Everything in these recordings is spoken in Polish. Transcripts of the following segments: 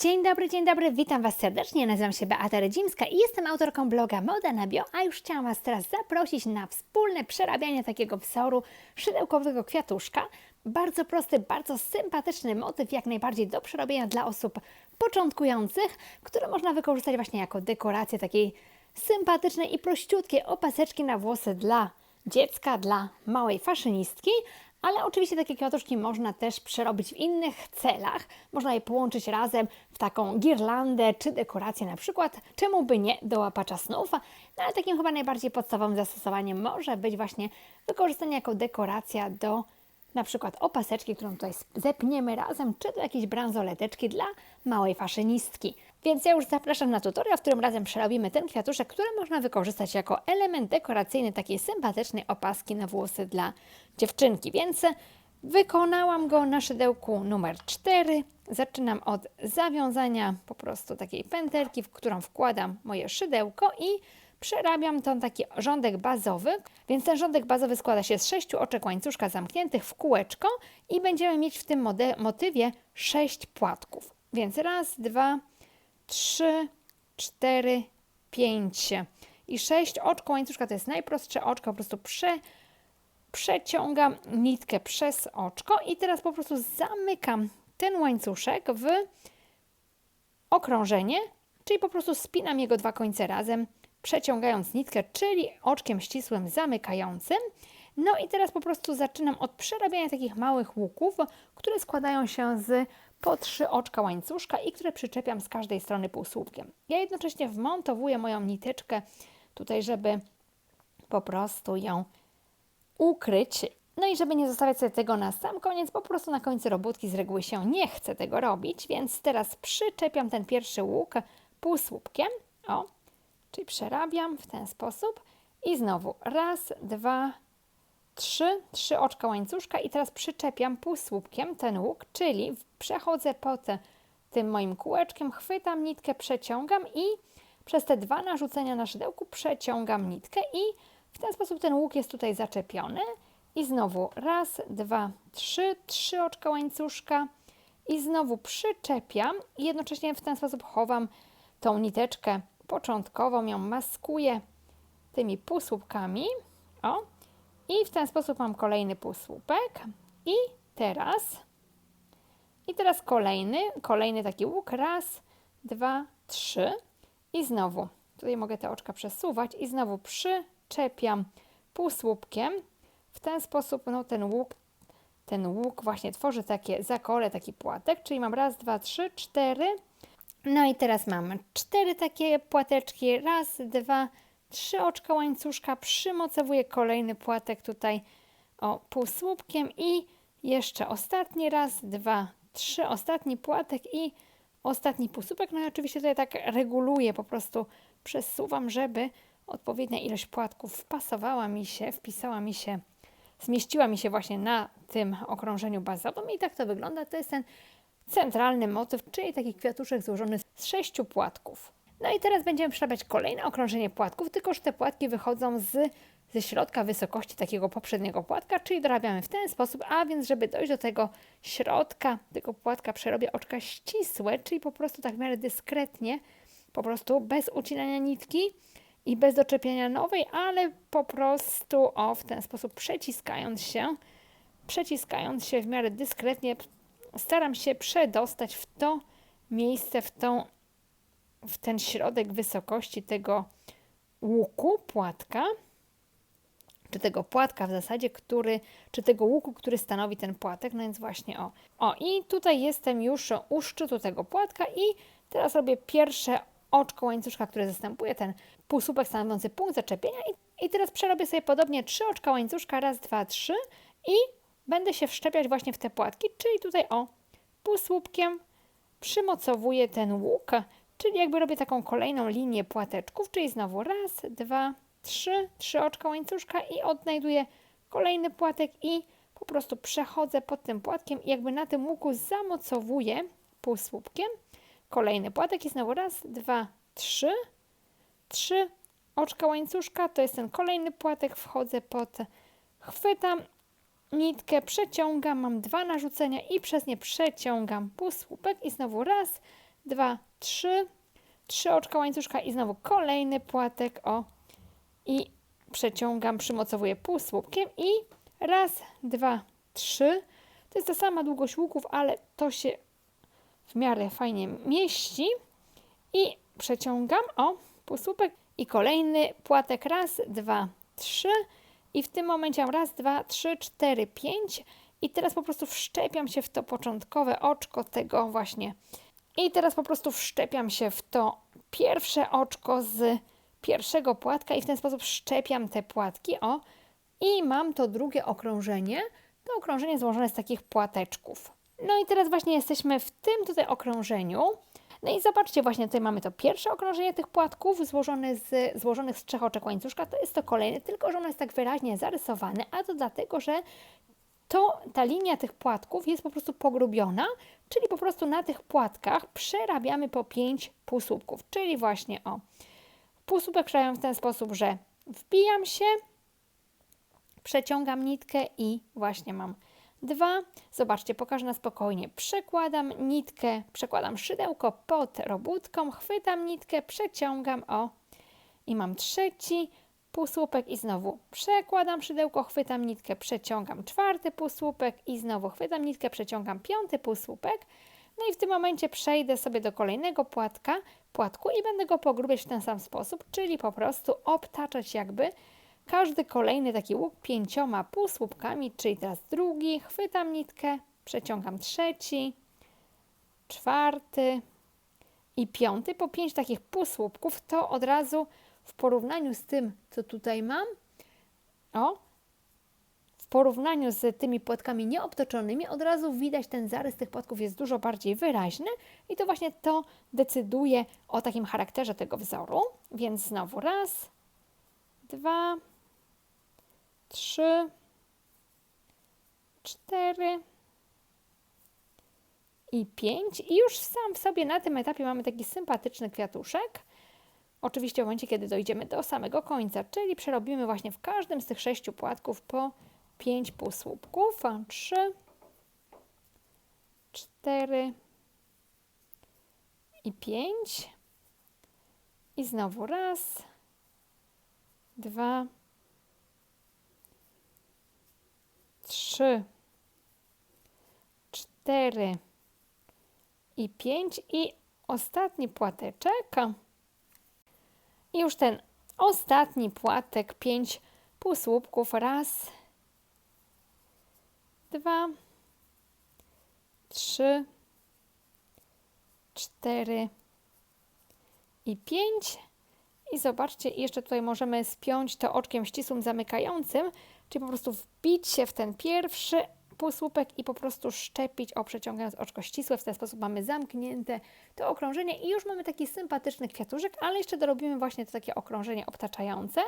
Dzień dobry, dzień dobry, witam Was serdecznie. Nazywam się Beata Redzimska i jestem autorką bloga Moda na Bio, a już chciałam Was teraz zaprosić na wspólne przerabianie takiego wzoru szydełkowego kwiatuszka. Bardzo prosty, bardzo sympatyczny motyw, jak najbardziej do przerobienia dla osób początkujących, który można wykorzystać właśnie jako dekorację takiej sympatycznej i prościutkiej opaseczki na włosy dla dziecka, dla małej faszynistki. Ale oczywiście takie kwiatuszki można też przerobić w innych celach. Można je połączyć razem w taką girlandę czy dekorację na przykład. Czemu by nie do łapacza snów? No ale takim chyba najbardziej podstawowym zastosowaniem może być właśnie wykorzystanie jako dekoracja do na przykład opaseczki, którą tutaj zepniemy razem, czy do jakiejś bransoleteczki dla małej faszynistki. Więc ja już zapraszam na tutorial, w którym razem przerobimy ten kwiatuszek, który można wykorzystać jako element dekoracyjny takiej sympatycznej opaski na włosy dla dziewczynki. Więc wykonałam go na szydełku numer 4. Zaczynam od zawiązania po prostu takiej pętelki, w którą wkładam moje szydełko i przerabiam to taki rządek bazowy, więc ten rządek bazowy składa się z sześciu oczek łańcuszka zamkniętych w kółeczko i będziemy mieć w tym motywie sześć płatków. Więc raz, dwa, trzy, cztery, pięć i sześć oczko łańcuszka to jest najprostsze oczko, po prostu prze, przeciągam nitkę przez oczko i teraz po prostu zamykam ten łańcuszek w okrążenie, czyli po prostu spinam jego dwa końce razem, przeciągając nitkę, czyli oczkiem ścisłym zamykającym. No i teraz po prostu zaczynam od przerabiania takich małych łuków, które składają się z po trzy oczka łańcuszka i które przyczepiam z każdej strony półsłupkiem. Ja jednocześnie wmontowuję moją niteczkę tutaj, żeby po prostu ją ukryć. No i żeby nie zostawiać sobie tego na sam koniec, po prostu na końcu robótki z reguły się nie chce tego robić, więc teraz przyczepiam ten pierwszy łuk półsłupkiem. O, czyli przerabiam w ten sposób i znowu raz, dwa, trzy, trzy oczka łańcuszka i teraz przyczepiam półsłupkiem ten łuk, czyli przechodzę pod tym moim kółeczkiem, chwytam nitkę, przeciągam i przez te dwa narzucenia na szydełku przeciągam nitkę i w ten sposób ten łuk jest tutaj zaczepiony. I znowu raz, dwa, trzy, trzy oczka łańcuszka i znowu przyczepiam i jednocześnie w ten sposób chowam tą niteczkę początkową, ją maskuję tymi półsłupkami. O, i w ten sposób mam kolejny półsłupek. I teraz, i teraz kolejny, kolejny taki łuk. Raz, dwa, trzy. I znowu, tutaj mogę te oczka przesuwać i znowu przyczepiam półsłupkiem. W ten sposób no, ten łuk, ten łuk właśnie tworzy takie zakole, taki płatek, czyli mam raz, dwa, trzy, cztery. No i teraz mam cztery takie płateczki. Raz, dwa, trzy oczka łańcuszka. Przymocowuję kolejny płatek tutaj o półsłupkiem i jeszcze ostatni raz, dwa, trzy, ostatni płatek i ostatni półsłupek. No i oczywiście tutaj tak reguluję, po prostu przesuwam, żeby odpowiednia ilość płatków wpasowała mi się, wpisała mi się, zmieściła mi się właśnie na tym okrążeniu bazowym i tak to wygląda. To jest ten centralny motyw, czyli taki kwiatuszek złożony z sześciu płatków. No i teraz będziemy przerabiać kolejne okrążenie płatków, tylko że te płatki wychodzą z, ze środka wysokości takiego poprzedniego płatka, czyli dorabiamy w ten sposób, a więc żeby dojść do tego środka tego płatka przerobię oczka ścisłe, czyli po prostu tak w miarę dyskretnie, po prostu bez ucinania nitki i bez doczepiania nowej, ale po prostu o w ten sposób przeciskając się, przeciskając się w miarę dyskretnie, staram się przedostać w to miejsce, w, tą, w ten środek wysokości tego łuku, płatka, czy tego płatka w zasadzie, który, czy tego łuku, który stanowi ten płatek, no więc właśnie o. O i tutaj jestem już u szczytu tego płatka i teraz robię pierwsze oczko łańcuszka, które zastępuje ten półsłupek stanowiący punkt zaczepienia i, i teraz przerobię sobie podobnie trzy oczka łańcuszka, raz, dwa, trzy i będę się wszczepiać właśnie w te płatki, czyli tutaj o półsłupkiem przymocowuję ten łuk, czyli jakby robię taką kolejną linię płateczków, czyli znowu raz, dwa, trzy, trzy oczka łańcuszka i odnajduję kolejny płatek i po prostu przechodzę pod tym płatkiem i jakby na tym łuku zamocowuję półsłupkiem. Kolejny płatek i znowu raz, dwa, trzy, trzy oczka łańcuszka, to jest ten kolejny płatek, wchodzę pod, chwytam nitkę, przeciągam, mam dwa narzucenia i przez nie przeciągam półsłupek i znowu raz, dwa, trzy, trzy oczka łańcuszka i znowu kolejny płatek, o, i przeciągam, przymocowuję półsłupkiem i raz, dwa, trzy. To jest ta sama długość łuków, ale to się w miarę fajnie mieści. I przeciągam, o, półsłupek i kolejny płatek, raz, dwa, trzy. I w tym momencie mam raz, dwa, trzy, cztery, pięć. I teraz po prostu wszczepiam się w to początkowe oczko tego właśnie i teraz po prostu wszczepiam się w to pierwsze oczko z pierwszego płatka i w ten sposób wszczepiam te płatki, o, i mam to drugie okrążenie, to okrążenie złożone z takich płateczków. No i teraz właśnie jesteśmy w tym tutaj okrążeniu. No i zobaczcie, właśnie tutaj mamy to pierwsze okrążenie tych płatków złożone z, złożonych z trzech oczek łańcuszka, to jest to kolejne, tylko że ono jest tak wyraźnie zarysowane, a to dlatego, że to ta linia tych płatków jest po prostu pogrubiona, czyli po prostu na tych płatkach przerabiamy po 5 półsłupków, czyli właśnie o półsłupek przerabiam w ten sposób, że wbijam się, przeciągam nitkę i właśnie mam dwa. Zobaczcie, pokażę na spokojnie. Przekładam nitkę, przekładam szydełko pod robótką, chwytam nitkę, przeciągam o i mam trzeci półsłupek i znowu przekładam szydełko, chwytam nitkę, przeciągam czwarty półsłupek i znowu chwytam nitkę, przeciągam piąty półsłupek. No i w tym momencie przejdę sobie do kolejnego płatka, płatku i będę go pogrubiać w ten sam sposób, czyli po prostu obtaczać jakby każdy kolejny taki łuk pięcioma półsłupkami, czyli teraz drugi, chwytam nitkę, przeciągam trzeci, czwarty i piąty. Po pięć takich półsłupków to od razu w porównaniu z tym, co tutaj mam, o, w porównaniu z tymi płatkami nieobtoczonymi, od razu widać ten zarys tych płatków jest dużo bardziej wyraźny i to właśnie to decyduje o takim charakterze tego wzoru. Więc znowu raz, dwa, trzy, cztery i pięć. I już sam w sobie na tym etapie mamy taki sympatyczny kwiatuszek. Oczywiście w momencie, kiedy dojdziemy do samego końca, czyli przerobimy właśnie w każdym z tych sześciu płatków po pięć półsłupków. Trzy, cztery i pięć. I znowu raz, dwa, trzy, cztery i pięć i ostatni płateczek. I już ten ostatni płatek, pięć półsłupków. Raz, dwa, trzy, cztery i pięć. I zobaczcie, jeszcze tutaj możemy spiąć to oczkiem ścisłym zamykającym, czyli po prostu wbić się w ten pierwszy półsłupek i po prostu szczepić, o przeciągając oczko ścisłe. W ten sposób mamy zamknięte to okrążenie i już mamy taki sympatyczny kwiatuszek, ale jeszcze dorobimy właśnie to takie okrążenie obtaczające.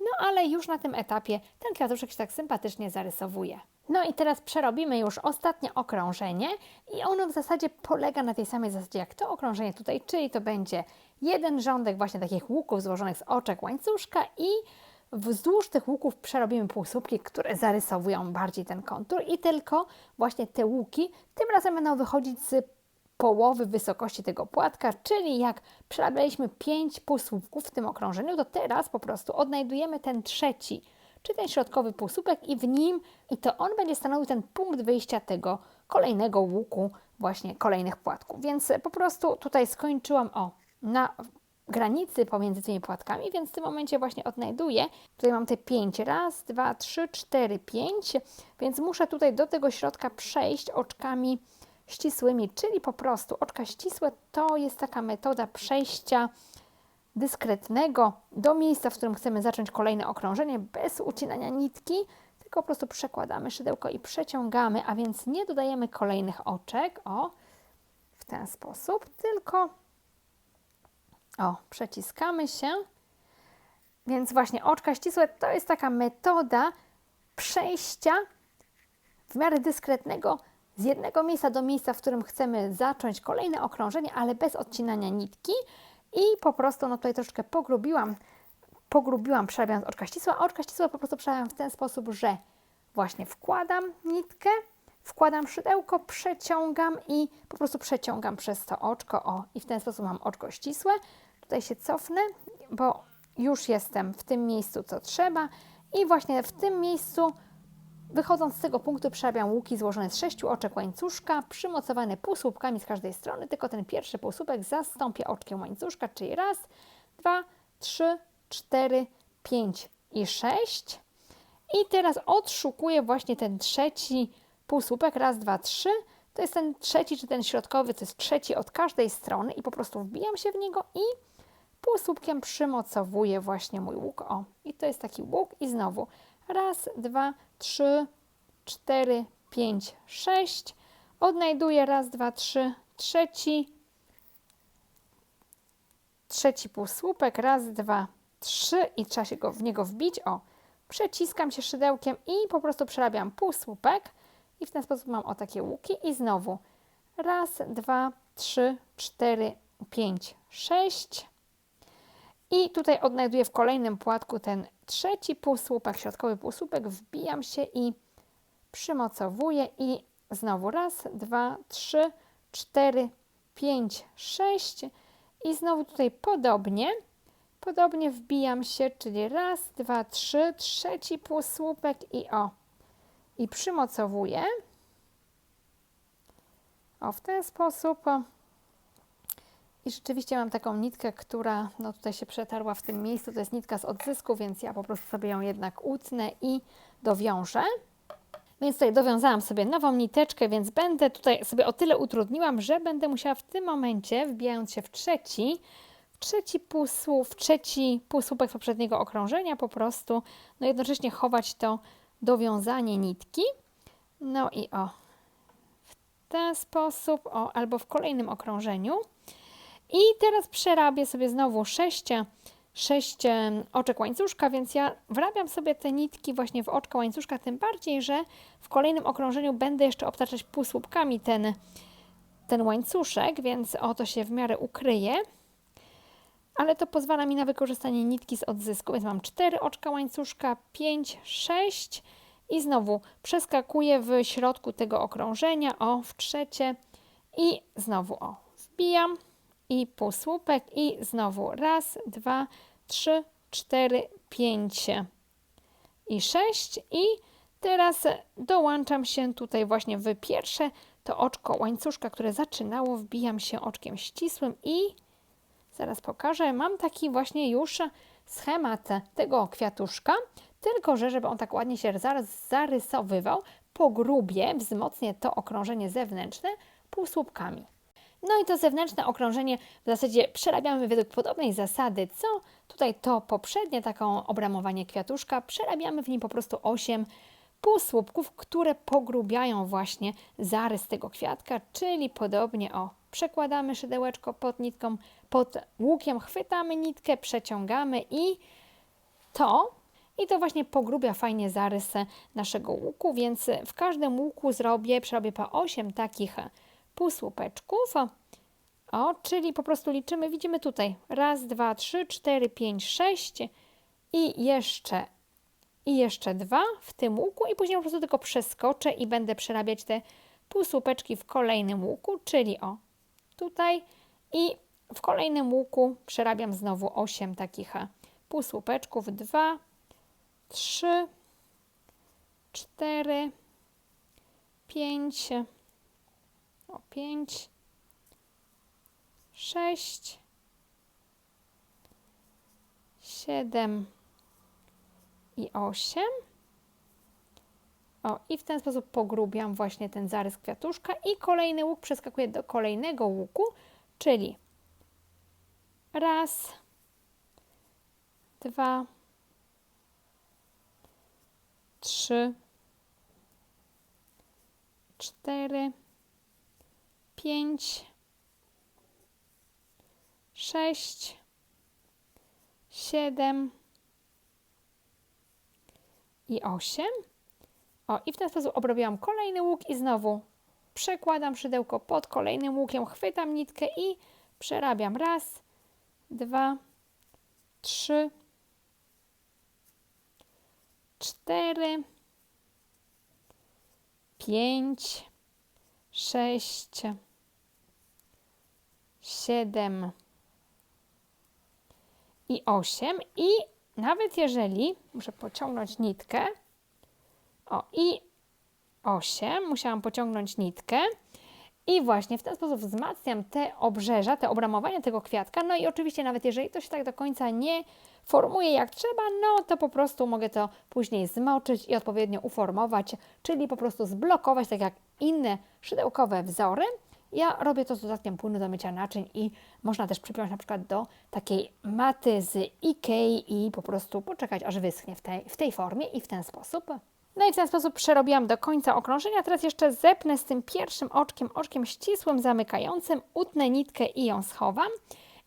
No ale już na tym etapie ten kwiatuszek się tak sympatycznie zarysowuje. No i teraz przerobimy już ostatnie okrążenie i ono w zasadzie polega na tej samej zasadzie jak to okrążenie tutaj, czyli to będzie jeden rządek właśnie takich łuków złożonych z oczek łańcuszka i wzdłuż tych łuków przerobimy półsłupki, które zarysowują bardziej ten kontur i tylko właśnie te łuki tym razem będą wychodzić z połowy wysokości tego płatka, czyli jak przerabialiśmy 5 półsłupków w tym okrążeniu, to teraz po prostu odnajdujemy ten trzeci, czy ten środkowy półsłupek i w nim, i to on będzie stanowił ten punkt wyjścia tego kolejnego łuku, właśnie kolejnych płatków. Więc po prostu tutaj skończyłam o na granicy pomiędzy tymi płatkami, więc w tym momencie właśnie odnajduję. Tutaj mam te 5, raz, dwa, trzy, cztery, pięć, więc muszę tutaj do tego środka przejść oczkami ścisłymi, czyli po prostu oczka ścisłe to jest taka metoda przejścia dyskretnego do miejsca, w którym chcemy zacząć kolejne okrążenie bez ucinania nitki, tylko po prostu przekładamy szydełko i przeciągamy, a więc nie dodajemy kolejnych oczek, o, w ten sposób, tylko o, przeciskamy się. Więc właśnie oczka ścisłe to jest taka metoda przejścia w miarę dyskretnego z jednego miejsca do miejsca, w którym chcemy zacząć kolejne okrążenie, ale bez odcinania nitki i po prostu no tutaj troszeczkę pogrubiłam, pogrubiłam przerabiając oczka ścisłe, oczka ścisłe po prostu przerabiam w ten sposób, że właśnie wkładam nitkę, wkładam szydełko, przeciągam i po prostu przeciągam przez to oczko. O, i w ten sposób mam oczko ścisłe. Tutaj się cofnę, bo już jestem w tym miejscu, co trzeba. I właśnie w tym miejscu, wychodząc z tego punktu, przerabiam łuki złożone z sześciu oczek łańcuszka, przymocowane półsłupkami z każdej strony, tylko ten pierwszy półsłupek zastąpię oczkiem łańcuszka, czyli raz, dwa, trzy, cztery, pięć i sześć. I teraz odszukuję właśnie ten trzeci półsłupek, raz, dwa, trzy. To jest ten trzeci, czy ten środkowy, to jest trzeci od każdej strony i po prostu wbijam się w niego i półsłupkiem przymocowuję właśnie mój łuk. O, i to jest taki łuk i znowu raz, dwa, trzy, cztery, pięć, sześć. Odnajduję raz, dwa, trzy, trzeci, trzeci półsłupek, raz, dwa, trzy i trzeba się go w niego wbić. O, przeciskam się szydełkiem i po prostu przerabiam półsłupek i w ten sposób mam o takie łuki i znowu raz, dwa, trzy, cztery, pięć, sześć i tutaj odnajduję w kolejnym płatku ten trzeci półsłupek, środkowy półsłupek, wbijam się i przymocowuję. I znowu raz, dwa, trzy, cztery, pięć, sześć. I znowu tutaj podobnie, podobnie wbijam się, czyli raz, dwa, trzy, trzeci półsłupek i o, i przymocowuję. O, w ten sposób. I rzeczywiście mam taką nitkę, która no tutaj się przetarła w tym miejscu. To jest nitka z odzysku, więc ja po prostu sobie ją jednak utnę i dowiążę. Więc tutaj dowiązałam sobie nową niteczkę, więc będę tutaj sobie o tyle utrudniłam, że będę musiała w tym momencie, wbijając się w trzeci, w trzeci półsłów, w trzeci półsłupek poprzedniego okrążenia po prostu, no jednocześnie chować to dowiązanie nitki. No i o, w ten sposób, o, albo w kolejnym okrążeniu. I teraz przerabię sobie znowu 6, 6 oczek łańcuszka, więc ja wrabiam sobie te nitki właśnie w oczka łańcuszka, tym bardziej, że w kolejnym okrążeniu będę jeszcze obtaczać półsłupkami ten, ten łańcuszek, więc o to się w miarę ukryje. Ale to pozwala mi na wykorzystanie nitki z odzysku, więc mam 4 oczka łańcuszka, 5, 6 i znowu przeskakuję w środku tego okrążenia, o, w trzecie i znowu o, wbijam i półsłupek i znowu raz, dwa, trzy, cztery, pięć i sześć. I teraz dołączam się tutaj właśnie w pierwsze. To oczko łańcuszka, które zaczynało, wbijam się oczkiem ścisłym i zaraz pokażę, mam taki właśnie już schemat tego kwiatuszka, tylko że żeby on tak ładnie się zarysowywał, pogrubię, wzmocnię to okrążenie zewnętrzne półsłupkami. No i to zewnętrzne okrążenie w zasadzie przerabiamy według podobnej zasady, co tutaj to poprzednie taką obramowanie kwiatuszka. Przerabiamy w nim po prostu 8 półsłupków, które pogrubiają właśnie zarys tego kwiatka, czyli podobnie o przekładamy szydełeczko pod nitką, pod łukiem chwytamy nitkę, przeciągamy i to i to właśnie pogrubia fajnie zarys naszego łuku, więc w każdym łuku zrobię, przerobię po 8 takich półsłupeczków. O, czyli po prostu liczymy, widzimy tutaj. Raz, dwa, trzy, cztery, pięć, sześć i jeszcze i jeszcze dwa w tym łuku i później po prostu tylko przeskoczę i będę przerabiać te półsłupeczki w kolejnym łuku, czyli o tutaj. I w kolejnym łuku przerabiam znowu 8 takich półsłupeczków, 2, 3, 4, 5, o 5, 6, 7 i 8. O, i w ten sposób pogrubiam właśnie ten zarys kwiatuszka i kolejny łuk przeskakuje do kolejnego łuku, czyli raz, dwa, trzy, cztery, pięć, sześć, siedem i osiem. O, i w ten sposób obrobiłam kolejny łuk i znowu przekładam szydełko pod kolejnym łukiem, chwytam nitkę i przerabiam raz, dwa, trzy, cztery, pięć, sześć, siedem i osiem. I nawet jeżeli muszę pociągnąć nitkę, o i 8, musiałam pociągnąć nitkę. I właśnie w ten sposób wzmacniam te obrzeża, te obramowania tego kwiatka. No i oczywiście nawet jeżeli to się tak do końca nie formuje jak trzeba, no to po prostu mogę to później zmoczyć i odpowiednio uformować, czyli po prostu zblokować, tak jak inne szydełkowe wzory. Ja robię to z dodatkiem płynu do mycia naczyń i można też przypiąć na przykład do takiej maty z Ikei i po prostu poczekać aż wyschnie w tej, w tej formie i w ten sposób. No i w ten sposób przerobiłam do końca okrążenia. Teraz jeszcze zepnę z tym pierwszym oczkiem, oczkiem ścisłym, zamykającym, utnę nitkę i ją schowam.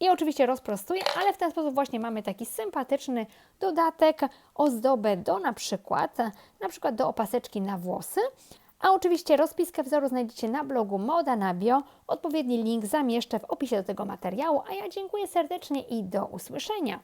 I oczywiście rozprostuję, ale w ten sposób właśnie mamy taki sympatyczny dodatek, ozdobę do na przykład, na przykład do opaseczki na włosy. A oczywiście rozpiskę wzoru znajdziecie na blogu Moda na Bio. Odpowiedni link zamieszczę w opisie do tego materiału. A ja dziękuję serdecznie i do usłyszenia.